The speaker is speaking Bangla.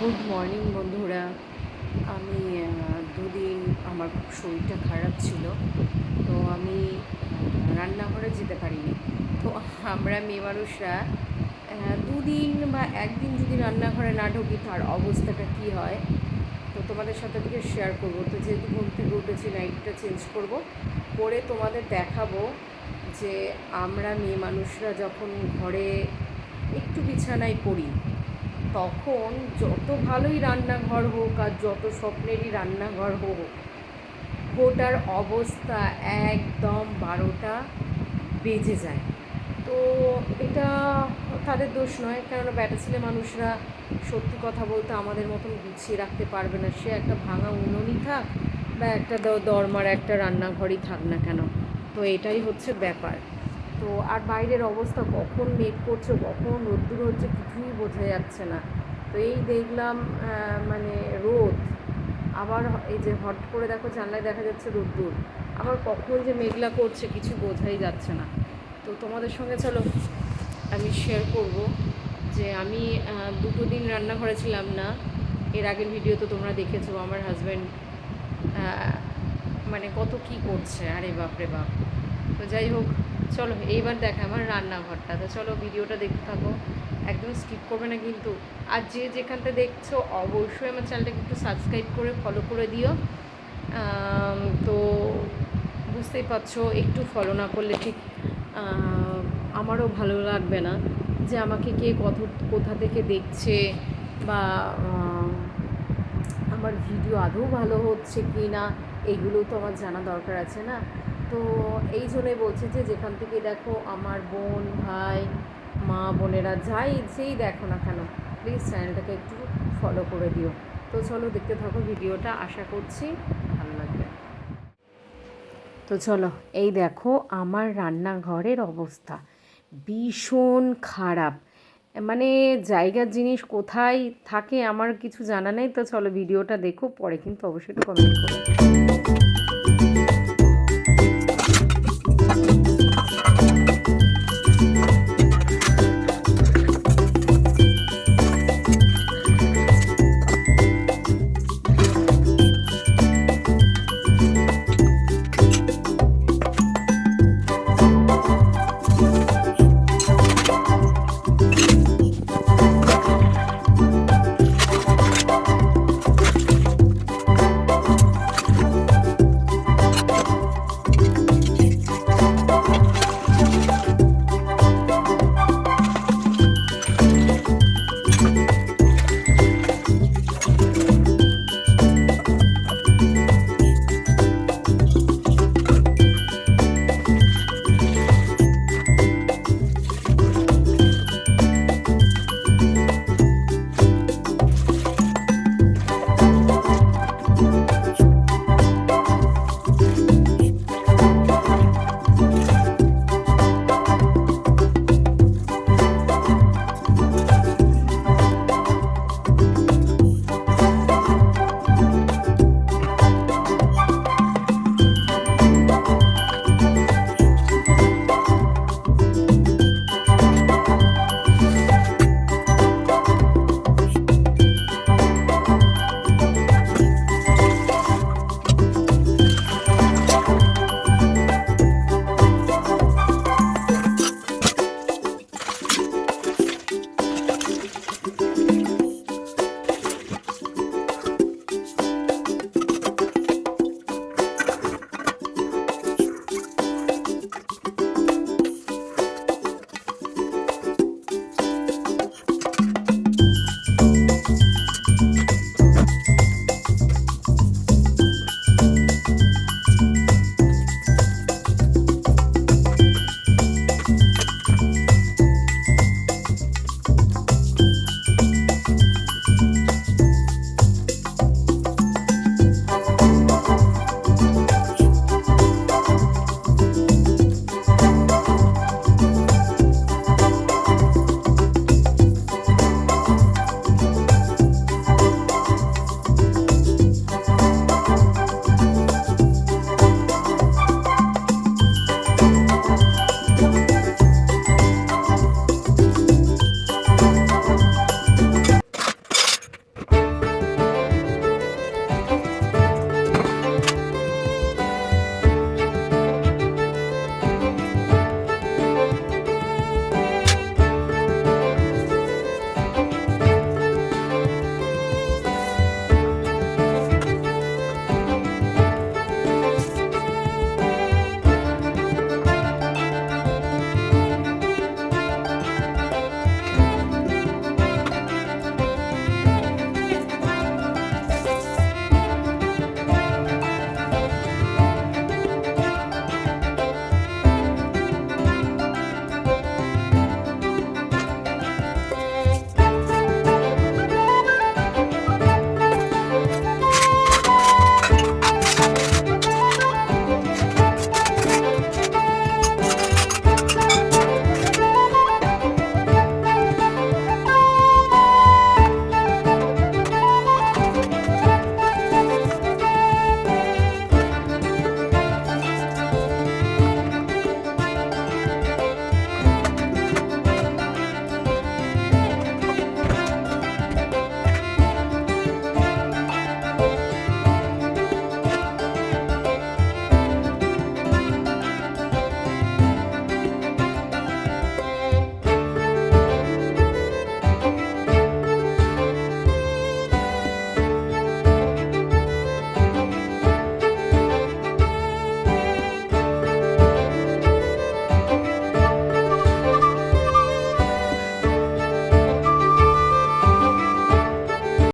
গুড মর্নিং বন্ধুরা। আমি দুদিন আমার খুব শরীরটা খারাপ ছিল, তো আমি রান্নাঘরে যেতে পারিনি। তো আমরা মেয়ে মানুষরা দুদিন বা একদিন যদি রান্নাঘরে না ঢুকি, তার অবস্থাটা কী হয়? তো তোমাদের সাথে থেকে শেয়ার করব। তো যেহেতু ঘুম থেকে উঠেছি নাইটটা চেঞ্জ করব, করে তোমাদের দেখাবো যে আমরা মেয়ে মানুষরা যখন ঘরে একটু বিছানায় পড়ি তখন যত ভালোই রান্নাঘর হোক আর যত স্বপ্নেরই রান্নাঘর হোক, গোটার অবস্থা একদম বারোটা বেজে যায়। তো এটা তাদের দোষ নয়, কেননা ব্যাটা ছেলে মানুষরা সত্যি কথা বলতে আমাদের মতন গুছিয়ে রাখতে পারবে না। সে একটা ভাঙা উনুনই থাক বা একটা দরমার একটা রান্নাঘরই থাক না কেন। তো এটাই হচ্ছে ব্যাপার। তো আর বাইরের অবস্থা কখন মেঘ করছে, কখন রোদ্দুর হচ্ছে কিছুই বোঝা যাচ্ছে না। তো এই দেখলাম মানে রোদ। আবার এই যে হট করে দেখো জানলায় দেখা যাচ্ছে রোদ্দুর। আবার কখন যে মেঘলা করছে কিছু বোঝাই যাচ্ছে না। তো তোমাদের সঙ্গে চলো, আমি শেয়ার করব যে আমি দুটো দিন রান্নাঘরে ছিলাম না। এর আগের ভিডিও তো তোমরা দেখেছ, আমার হাজব্যান্ড মানে কত কি করছে। আরে বাপরে বাপ। তো যাই হোক চলো, এইবার দেখা আমার রান্নাঘরটা। তো চলো, ভিডিওটা দেখতে থাকো। একদম স্কিপ করবে না কিন্তু। আর যে যেখানটা দেখছ, অবশ্যই আমার চ্যানেলটাকে একটু সাবস্ক্রাইব করে ফলো করে দিও। তো বুঝতেই পারছ, একটু ফলো না করলে ঠিক আমারও ভালো লাগবে না যে আমাকে কে কত, কোথা থেকে দেখছে বা আমার ভিডিও আদৌ ভালো হচ্ছে কি না এগুলো তো আমার জানা দরকার আছে না। তো এই জন্যই বলছি যে যেখান থেকে দেখো আমার বোন, ভাই, মা, বোনেরা যাই যেই দেখো না কেন প্লিজ চ্যানেলটাকে একটু ফলো করে দিও। তো চলো দেখতে থাকো ভিডিওটা, আশা করছি ভালো লাগবে। তো চলো, এই দেখো আমার রান্নাঘরের অবস্থা ভীষণ খারাপ। মানে জায়গার জিনিস কোথায় থাকে আমার কিছু জানা নেই, তো চলো ভিডিওটা দেখো, পরে কিন্তু অবশ্যই কমেন্ট করো।